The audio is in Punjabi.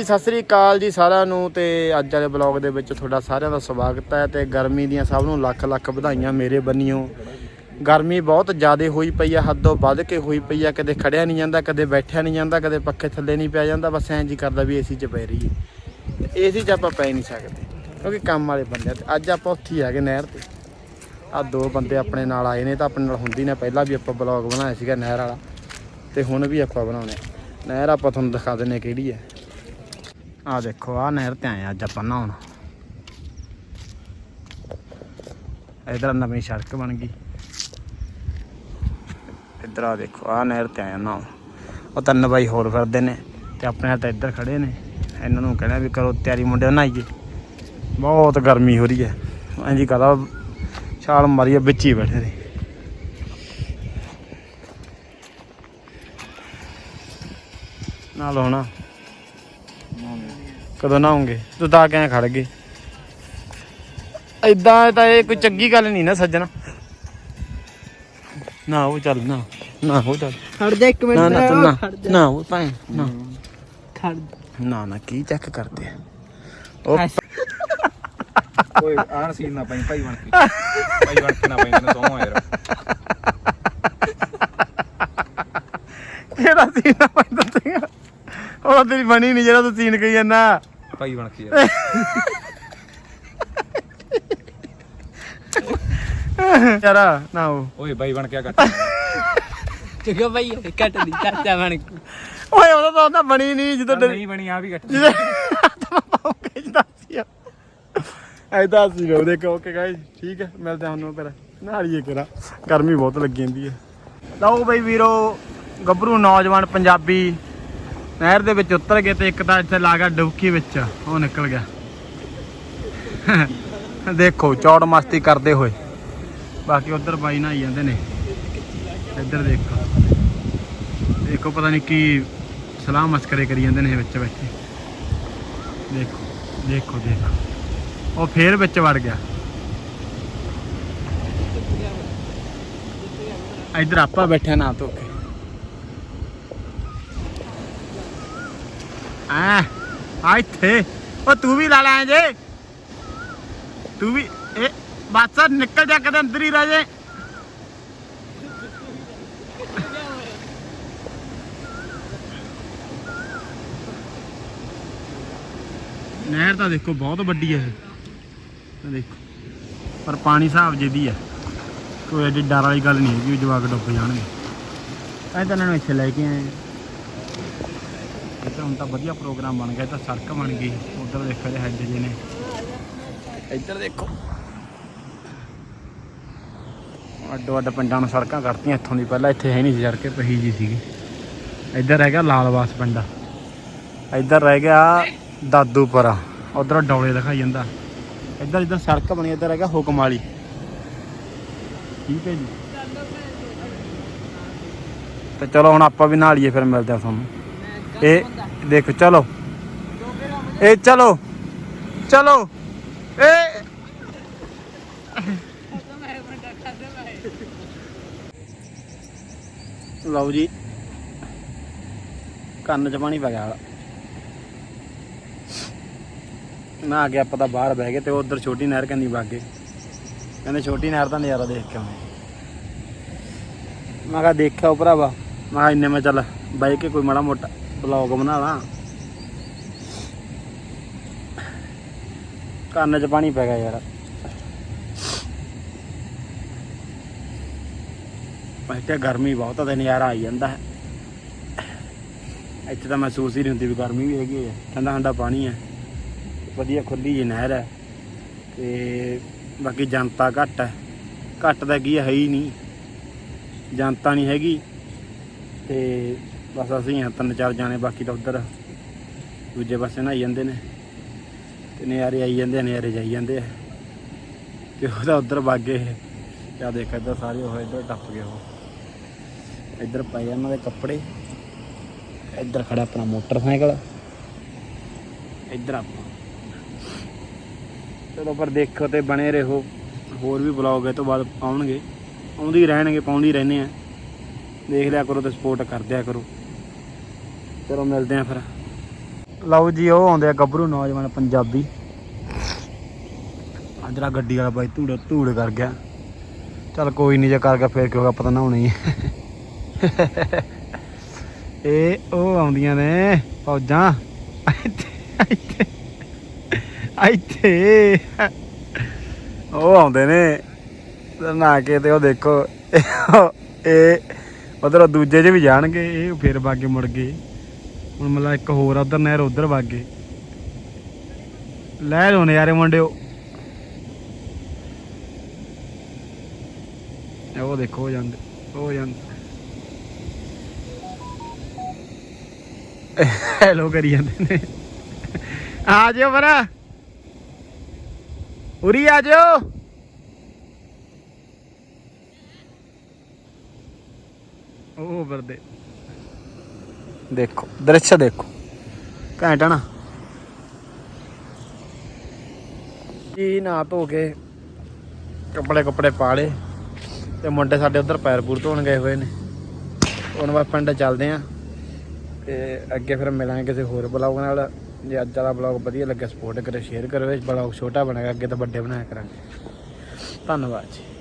ਜੀ ਸਤਿ ਸ੍ਰੀ ਅਕਾਲ ਜੀ ਸਾਰਿਆਂ ਨੂੰ ਤੇ ਅੱਜ ਵਾਲੇ ਬਲੌਗ ਦੇ ਵਿੱਚ ਤੁਹਾਡਾ ਸਾਰਿਆਂ ਦਾ ਸਵਾਗਤ ਹੈ ਤੇ ਗਰਮੀ ਦੀਆਂ ਸਭ ਨੂੰ ਲੱਖ ਲੱਖ ਵਧਾਈਆਂ ਮੇਰੇ ਬੰਨਿਓ। ਗਰਮੀ ਬਹੁਤ ਜ਼ਿਆਦਾ ਹੋਈ ਪਈ ਆ, ਹੱਦੋਂ ਵੱਧ ਕੇ ਹੋਈ ਪਈ ਆ, ਕਦੇ ਖੜਿਆ ਨਹੀਂ ਜਾਂਦਾ, ਕਦੇ ਬੈਠਿਆ ਨਹੀਂ ਜਾਂਦਾ, ਕਦੇ ਪੱਖੇ ਥੱਲੇ ਨਹੀਂ ਪਿਆ ਜਾਂਦਾ, ਬਸ ਐਂ ਜੀ ਕਰਦਾ ਵੀ ਏਸੀ 'ਚ ਪੈ ਰਹੀ ਹੈ ਏਸੀ 'ਚ ਆਪਾਂ ਪੈ ਨਹੀਂ ਸਕਦੇ, ਕਿਉਂਕਿ ਕੰਮ ਵਾਲੇ ਬੰਦੇ ਤੇ ਅੱਜ ਆਪਾਂ ਉੱਥੇ ਹੀ ਹੈਗੇ ਨਹਿਰ ਤੇ। ਆ ਦੋ ਬੰਦੇ ਆਪਣੇ ਨਾਲ ਆਏ ਨੇ ਤਾਂ ਆਪਣੇ ਨਾਲ ਹੁੰਦੀ ਨੇ, ਪਹਿਲਾਂ ਵੀ ਆਪਾਂ ਬਲੌਗ ਬਣਾਇਆ ਸੀਗਾ ਨਹਿਰ ਵਾਲਾ, ਤੇ ਹੁਣ ਵੀ ਆਪਾਂ ਬਣਾਉਣੇ ਨਹਿਰ ਆਪਾਂ ਤੁਹਾਨੂੰ ਦਿਖਾ ਦਿੰਨੇ ਕਿਹੜੀ ਹੈ। ਆ ਦੇਖੋ ਆ ਨਹਿਰ ਤੇ ਆਏ ਅੱਜ ਆਪਾਂ ਨਹਾਉਣ। ਇਧਰ ਨਵੀਂ ਸੜਕ ਬਣ ਗਈ। ਇਧਰ ਆ ਦੇਖੋ ਆ ਨਹਿਰ ਤੇ ਆਏ ਨਹਾਉਣ। ਉਹ ਤਿੰਨ ਬਾਈ ਹੋਰ ਫਿਰਦੇ ਨੇ ਤੇ ਆਪਣੇ ਨਾਲ ਤਾਂ ਇੱਧਰ ਖੜੇ ਨੇ। ਇਹਨਾਂ ਨੂੰ ਕਹਿਣਾ ਵੀ ਕਰੋ ਤਿਆਰੀ ਮੁੰਡੇ ਨਹਾਈਏ। ਬਹੁਤ ਗਰਮੀ ਹੋ ਰਹੀ ਹੈ। ਐਂ ਜੀ ਕਹਦਾ, ਛਾਲ ਮਾਰੀਏ, ਵਿੱਚ ਹੀ ਬੈਠੇ ਨੇ। ਨਾਲ ਹੋਣਾ। ਕਦੋਂ ਨਹਾਉਂਗੇ? ਤੂੰ ਤਾਂ ਕਿਵੇਂ ਖੜ ਗਏ ਐਦਾਂ ਤਾਂ ਇਹ ਕੋਈ ਚੰਗੀ ਗੱਲ ਨਹੀਂ ਨਾ ਸੱਜਣਾ। ਨਾ ਉਹ ਚੱਲ ਨਾ ਨਾ ਉਹ ਚੱਲ। ਖੜ ਜਾ ਇੱਕ ਨਾ ਨਾ ਤੂੰ ਨਾ ਨਾ ਉਹ ਭਾਈ ਨਾ ਖੜ ਨਾ ਨਾ ਕੀ ਚੈੱਕ ਕਰਦੇ ਆ? ਉਹ ਓਏ ਆਣ ਸੀਨ ਨਾ ਪਾਈ ਭਾਈ ਬਣ ਕੇ। ਭਾਈ ਬਣ ਕੇ ਨਾ ਪਾਈ ਤੈਨੂੰ ਦੋਵਾਂ ਯਾਰ ਕਿਹੜਾ ਸੀਨ ਨਾ ਪੈਂਦਾ ਸੀਗਾ ਉਹ ਤੇਰੀ ਬਣੀ ਨਹੀਂ ਜਿਹੜਾ ਤੂੰ ਸੀਨ ਕਹੀ ਜਾਂਦਾ। ਭਾਈ ਬਣ ਕੇ ਯਾਰ ਯਾਰ ਨਾ ਉਹ। ਓਏ ਭਾਈ ਬਣ ਕੇ ਕੱਟ ਚੁੱਕੋ ਭਾਈ ਕੱਟ ਦੀ ਚਾਚਾ ਬਣ ਕੇ। ਓਏ ਉਹਦਾ ਤਾਂ ਉਹਦਾ ਬਣੀ ਨਹੀਂ ਜਦੋਂ ਨਹੀਂ ਬਣੀ ਆ ਵੀ ਕੱਟ ਖਿੱਚਦਾ ਸੀ ਐਦਾਂ ਸੀ ਉਹ ਦੇਖੋ ਓਕੇ ਗਾਇਸ ਠੀਕ ਹੈ ਮਿਲਦੇ ਹਾਂ ਹੁਣ ਫਿਰ ਨਾਲੀਏ ਕਰਾ ਗਰਮੀ ਬਹੁਤ ਲੱਗੀ ਜਾਂਦੀ ਹੈ। ਲਓ ਬਈ ਵੀਰੋ ਗੱਭਰੂ ਨੌਜਵਾਨ ਪੰਜਾਬੀ ਨਹਿਰ ਦੇ ਵਿੱਚ ਉਤਰ ਗਏ ਤੇ ਇੱਕ ਤਾਂ ਇੱਥੇ ਲਾ ਗਿਆ ਡੁਬਕੀ ਵਿੱਚ, ਉਹ ਨਿਕਲ ਗਿਆ। ਦੇਖੋ, ਚੌੜ ਮਸਤੀ ਕਰਦੇ ਹੋਏ। ਬਾਕੀ ਉਧਰ ਬਾਈ ਨਹਾਈ ਜਾਂਦੇ ਨੇ। ਇੱਧਰ ਦੇਖੋ। ਦੇਖੋ ਪਤਾ ਨਹੀਂ ਕੀ ਸਲਾਹ ਮਸਕਰੇ ਕਰੀ ਜਾਂਦੇ ਨੇ ਵਿੱਚ ਬੈਠੇ। ਦੇਖੋ ਦੇਖੋ ਦੇਖੋ। ਉਹ ਫੇਰ ਵਿੱਚ ਵੜ ਗਿਆ। ਇੱਧਰ ਆਪਾਂ ਬੈਠੇ ਨਾ ਧੋਕੇ ਆ ਆ ਇੱਥੇ ਉਹ ਤੂੰ ਵੀ ਲਾ ਲੈ ਜੇ ਤੂੰ ਵੀ ਇਹ ਬਸ ਨਿਕਲ ਜਾ ਕਦੇ ਅੰਦਰ ਹੀ ਰਹਿ ਜੇ ਨਹਿਰ ਤਾਂ ਦੇਖੋ, ਬਹੁਤ ਵੱਡੀ ਹੈ ਇਹ। ਦੇਖੋ, ਪਰ ਪਾਣੀ ਹਿਸਾਬ ਜਿਹਦੀ ਹੈ। ਕੋਈ ਐਡੀ ਡਰ ਵਾਲੀ ਗੱਲ ਨਹੀਂ ਹੈਗੀ ਜਵਾਕ ਡੁੱਬ ਜਾਣਗੇ। ਐਂ ਤਾਂ ਇਹਨਾਂ ਨੂੰ ਇੱਥੇ ਲੈ ਕੇ ਆਏ ਇਹ ਤਾਂ ਹੁਣ ਤਾਂ ਵਧੀਆ ਪ੍ਰੋਗਰਾਮ ਬਣ ਗਿਆ ਇਹ ਤਾਂ ਸੜਕ ਬਣ ਗਈ। ਉਧਰ ਦੇਖੋ ਜੇ ਹੈਡ ਜੇ ਨੇ। ਇੱਧਰ ਦੇਖੋ। ਅੱਡੋ ਅੱਡ ਪਿੰਡਾਂ ਨੂੰ ਸੜਕਾਂ ਕਰਤੀਆਂ ਇੱਥੋਂ ਦੀ ਪਹਿਲਾਂ ਇੱਥੇ ਹੈ ਨਹੀਂ ਸੀ ਸੜਕੇ ਪਹੀ ਜੀ ਸੀਗੀ। ਇੱਧਰ ਰਹਿ ਗਿਆ ਲਾਲਵਾਸ ਪਿੰਡਾ। ਇੱਧਰ ਰਹਿ ਗਿਆ ਦਾਦੂਪੁਰਾ। ਉਧਰ ਡੌਲੇ ਦਿਖਾਈ ਜਾਂਦਾ। ਇੱਧਰ ਇੱਧਰ ਸੜਕ ਬਣੀ ਇੱਧਰ ਹੈਗਾ ਹੁਕਮ ਵਾਲੀ ਠੀਕ ਹੈ ਜੀ। ਤੇ ਚਲੋ ਹੁਣ ਆਪਾਂ ਵੀ ਨਹਾ ਲਈਏ ਫਿਰ ਮਿਲਦੇ ਆ ਤੁਹਾਨੂੰ। ਇਹ ਦੇਖੋ, ਚਲੋ। ਇਹ ਚਲੋ ਚਲੋ। ਇਹ ਲਓ ਜੀ, ਕੰਨ 'ਚ ਪਾਣੀ ਪੈ ਗਿਆ ਨਾ ਆ ਗਿਆ ਆਪਾਂ ਤਾਂ ਬਾਹਰ ਬਹਿ ਗਏ ਤੇ ਉਧਰ ਛੋਟੀ ਨਹਿਰ ਕੰਨੀ ਵਗ ਗਏ ਕਹਿੰਦੇ ਛੋਟੀ ਨਹਿਰ ਦਾ ਨਜ਼ਾਰਾ ਦੇਖ ਕੇ ਆਉਂ ਮੈਂ ਕਿਹਾ ਦੇਖਿਆ ਭਰਾਵਾ। ਮੈਂ ਕਿਹਾ ਇੰਨੇ ਮੈਂ ਚੱਲ ਬਹਿ ਕੇ ਕੋਈ ਮਾੜਾ ਮੋਟਾ ਬਲੌਗ ਬਣਾ ਲਾਂ। ਕੰਨ 'ਚ ਪਾਣੀ ਪੈ ਗਿਆ ਯਾਰ। ਮੈਂ ਗਰਮੀ ਬਹੁਤ ਆ, ਤੇ ਨਜ਼ਾਰਾ ਆਈ ਜਾਂਦਾ ਹੈ। ਇੱਥੇ ਤਾਂ ਮਹਿਸੂਸ ਹੀ ਨਹੀਂ ਹੁੰਦੀ ਵੀ ਗਰਮੀ ਵੀ ਹੈਗੀ ਹੈ ਠੰਡਾ ਠੰਡਾ ਪਾਣੀ ਹੈ ਵਧੀਆ ਖੁੱਲੀ ਜੀ ਨਹਿਰ ਹੈ ਤੇ ਬਾਕੀ ਜਨਤਾ ਘੱਟ ਹੈ ਘੱਟ ਦਾ ਕੀ ਹੈ ਹੀ ਨਹੀਂ। ਜਨਤਾ ਨਹੀਂ ਹੈਗੀ। ਤੇ ਬਸ ਅਸੀਂ ਹਾਂ ਤਿੰਨ ਚਾਰ ਜਾਣੇ, ਬਾਕੀ ਤਾਂ ਉਧਰ ਦੂਜੇ ਪਾਸੇ ਨਹਾਈ ਜਾਂਦੇ ਨੇ। ਤੇ ਨਜ਼ਾਰੇ ਆਈ ਜਾਂਦੇ ਆ, ਨਜ਼ਾਰੇ ਜਾਈ ਜਾਂਦੇ ਆ। ਤੇ ਉਹਦਾ ਉਧਰ ਵਾਗੇ ਕਿਆ ਦੇਖ, ਇੱਧਰ ਸਾਰੇ ਉਹ, ਇੱਧਰ ਟੱਪ ਗਏ ਉਹ। ਇੱਧਰ ਪਏ ਆ ਉਹਨਾਂ ਦੇ ਕੱਪੜੇ। ਇੱਧਰ ਖੜਾ ਆਪਣਾ ਮੋਟਰਸਾਈਕਲ। ਇੱਧਰ ਆਪਾਂ। ਚਲੋ ਪਰ ਦੇਖੋ ਤੇ ਬਣੇ ਰਹੋ। ਹੋਰ ਵੀ ਬਲੌਗ ਇਹ ਤੋਂ ਬਾਅਦ ਆਉਣਗੇ। ਆਉਂਦੇ ਹੀ ਰਹਿਣਗੇ, ਪਾਉਂਦੇ ਰਹਿੰਦੇ ਆ। ਦੇਖ ਲਿਆ ਕਰੋ ਤੇ ਸਪੋਰਟ ਕਰ ਦਿਆ ਕਰੋ। ਚਲੋ ਮਿਲਦੇ ਆ ਫਿਰ। ਲਓ ਜੀ, ਉਹ ਆਉਂਦੇ ਆ ਗੱਭਰੂ ਨੌਜਵਾਨ ਪੰਜਾਬੀ। ਅੰਦਰਾ ਗੱਡੀ ਵਾਲਾ ਬਾਈ ਧੂੜ ਧੂੜ ਕਰ ਗਿਆ। ਚੱਲ ਕੋਈ ਨਹੀਂ ਜੇ ਕਰ ਗਿਆ ਫੇਰ ਕਿਉਂ ਪਤਾ ਨਹਾਉਣੀ ਹੋਣੀ ਇਹ ਉਹ ਆਉਂਦੀਆਂ ਨੇ, ਫੌਜਾਂ। ਇੱਥੇ ਇੱਥੇ। ਉਹ ਆਉਂਦੇ ਨੇ। ਨਾ ਨਹਾ ਕੇ ਤੇ ਉਹ ਦੇਖੋ, ਇਹ ਉਧਰ ਦੂਜੇ 'ਚ ਵੀ ਜਾਣਗੇ, ਇਹ ਫੇਰ ਬਾਗੇ ਮੁੜ ਗਏ। ਹੁਣ ਮਤਲਬ ਇੱਕ ਹੋਰ ਆ, ਉਧਰ ਨਹਿਰ ਉਧਰ ਬਾਗੇ ਲੈ ਲੋ ਨਜ਼ਾਰੇ ਮੁੰਡਿਓ। ਉਹ ਦੇਖੋ ਜਾਂਦੇ, ਉਹ ਜਾਂਦੇ। ਹੈਲੋ ਕਰੀ ਜਾਂਦੇ ਨੇ। ਆ ਜਿਓ ਫਿਰ। ਉਰੀ ਆ ਜਿਓ। ਉਹ ਵਰਦੇ ਦੇਖੋ, ਦ੍ਰਿਸ਼ ਦੇਖੋ। ਘੈਂਟ ਹੈ ਨਾ? ਜੀ ਨਾ ਧੋ ਕੇ ਕੱਪੜੇ ਕੱਪੜੇ ਪਾ ਲਏ ਤੇ ਮੁੰਡੇ ਸਾਡੇ ਉਧਰ ਪੈਰ ਪੂਰ ਧੋਣ ਗਏ ਹੋਏ ਨੇ। ਹੁਣ ਬਸ ਪਿੰਡ ਚੱਲਦੇ ਆ ਤੇ ਅੱਗੇ ਫਿਰ ਮਿਲਾਂਗੇ ਕਿਸੇ ਹੋਰ ਬਲੌਗ ਨਾਲ। ਜੇ ਅੱਜ ਵਾਲਾ ਬਲੌਗ ਵਧੀਆ ਲੱਗਿਆ ਸਪੋਰਟ ਕਰੇ ਸ਼ੇਅਰ ਕਰੋ ਇਹ ਬਲੌਗ ਛੋਟਾ ਬਣਾਗਾ, ਅੱਗੇ ਤਾਂ ਵੱਡੇ ਬਣਾਇਆ ਕਰਾਂਗੇ। ਧੰਨਵਾਦ ਜੀ।